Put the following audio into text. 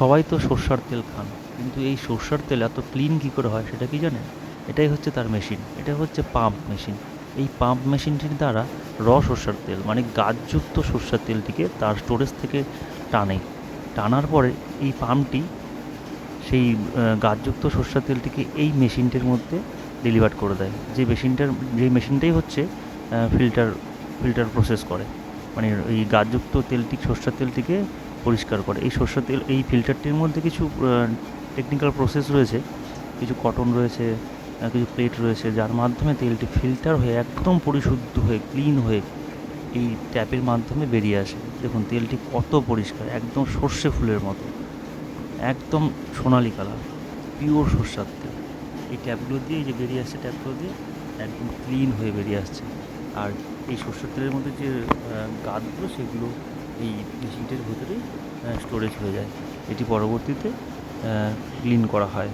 সবাই তো সর্ষার তেল খান, কিন্তু এই সর্ষার তেল এত ক্লিন কী করে হয় সেটা কি জানেন? এটাই হচ্ছে তার মেশিন এটা হচ্ছে পাম্প মেশিন এই পাম্প মেশিনটির দ্বারা র সর্ষার তেল মানে গাছযুক্ত সর্ষার তেলটিকে তার স্টোরেজ থেকে টানে। টানার পরে এই পাম্পটি সেই গাছযুক্ত সর্ষার তেলটিকে এই মেশিনটির মধ্যে ডেলিভার করে দেয়। যে মেশিনটার যে মেশিনটাই হচ্ছে ফিল্টার ফিল্টার প্রসেস করে। মানে এই গাছযুক্ত তেলটি, সর্ষার তেলটিকে পরিষ্কার করে। এই সর্ষার তেল, এই ফিল্টারটির মধ্যে কিছু টেকনিক্যাল প্রসেস রয়েছে। কিছু কটন রয়েছে কিছু প্লেট রয়েছে, যার মাধ্যমে তেলটি ফিল্টার হয়ে একদম পরিশুদ্ধ হয়ে ক্লিন হয়ে এই ট্যাপের মাধ্যমে বেরিয়ে আসে। দেখুন, তেলটি কত পরিষ্কার, একদম সর্ষে ফুলের মতো। একদম সোনালি কালার পিওর সর্ষার তেল। এই ট্যাপগুলো দিয়ে এই যে বেরিয়ে আসছে ট্যাপগুলো দিয়ে, একদম ক্লিন হয়ে বেরিয়ে আসছে। আর এই সর্ষের তেলের মধ্যে যে গাদগুলো সেগুলো এই মেশিনটির ভেতরেই স্টোরেজ হয়ে যায়। এটি পরবর্তীতে ক্লিন করা হয়।